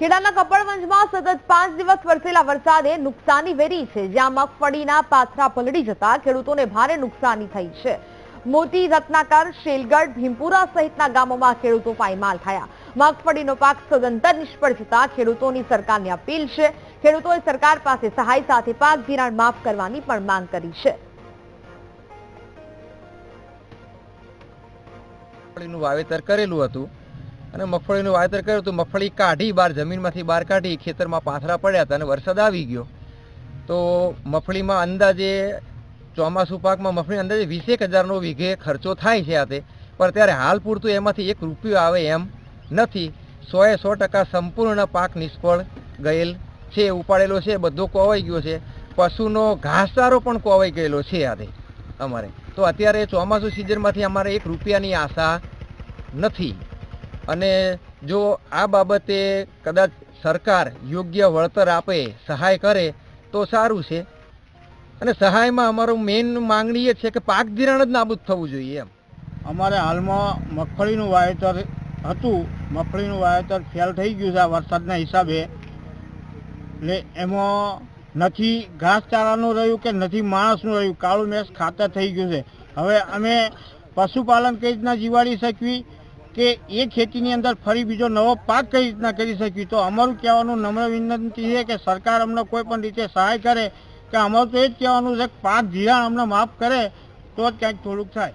ખેડાના કપડવંજમાં સતત પાંચ દિવસ વરસેલા વરસાદે નુકસાની વેરી છે, જ્યાં મગફળીના પાથરા પલળી જતા ખેડૂતોને ભારે નુકસાની થઈ છે. મોટી રત્નાકર, શેલગઢ, ભીમપુરા સહિતના ગામોમાં ખેડૂતો પાયમાલ થયા. મગફળીનો પાક સદંતર નિષ્ફળ જતા ખેડૂતોની સરકારને અપીલ છે. ખેડૂતોએ સરકાર પાસે સહાય સાથે પાક ધિરાણ માફ કરવાની પણ માંગ કરી છે. વાવેતર કરેલું હતું. અને મગફળીનું વાવેતર કર્યું તો મગફળી કાઢી, બહાર જમીનમાંથી બહાર કાઢી, ખેતરમાં પાથરા પડ્યા હતા અને વરસાદ આવી ગયો. તો મગફળીમાં અંદાજે ચોમાસું પાકમાં મગફળી અંદાજે વીસેક હજારનો વીઘે ખર્ચો થાય છે આતે પણ ત્યારે હાલ પૂરતું એમાંથી એક રૂપિયો આવે એમ નથી. સોએ સો ટકા સંપૂર્ણ પાક નિષ્ફળ ગયેલ છે, ઉપાડેલો છે, બધો કોવાઈ ગયો છે. પશુનો ઘાસચારો પણ કોવાઈ ગયેલો છે આતે અમારે. તો અત્યારે ચોમાસું સિઝનમાંથી અમારે એક રૂપિયાની આશા નથી. અને જો આ બાબતે કદાચ સરકાર યોગ્ય વળતર આપે, સહાય કરે, તો સારું છે. અને સહાયમાં અમારું મેઇન માંગણી એ છે કે પાક ધિરાણ જ નાબૂદ થવું જોઈએ એમ. અમારે હાલમાં મગફળીનું વાવેતર હતું. મગફળીનું વાવેતર ફેલ થઈ ગયું છે આ વરસાદના હિસાબે. એટલે એમાં નથી ઘાસચારાનું રહ્યું કે નથી માણસનું રહ્યું? કાળું મેસ ખાતર થઈ ગયું છે. હવે અમે પશુપાલન કઈ રીતના જીવાડી શકવી કે એ ખેતીની અંદર ફરી બીજો નવો પાક કઈ રીતના કરી શકીએ તો અમારું કહેવાનું નમ્ર વિનંતી છે કે સરકાર અમને કોઈ પણ રીતે સહાય કરે, કે અમારું તો એ જ કહેવાનું છે કે પાક ધિરાણ અમને માફ કરે, તો જ ક્યાંક થોડુંક થાય.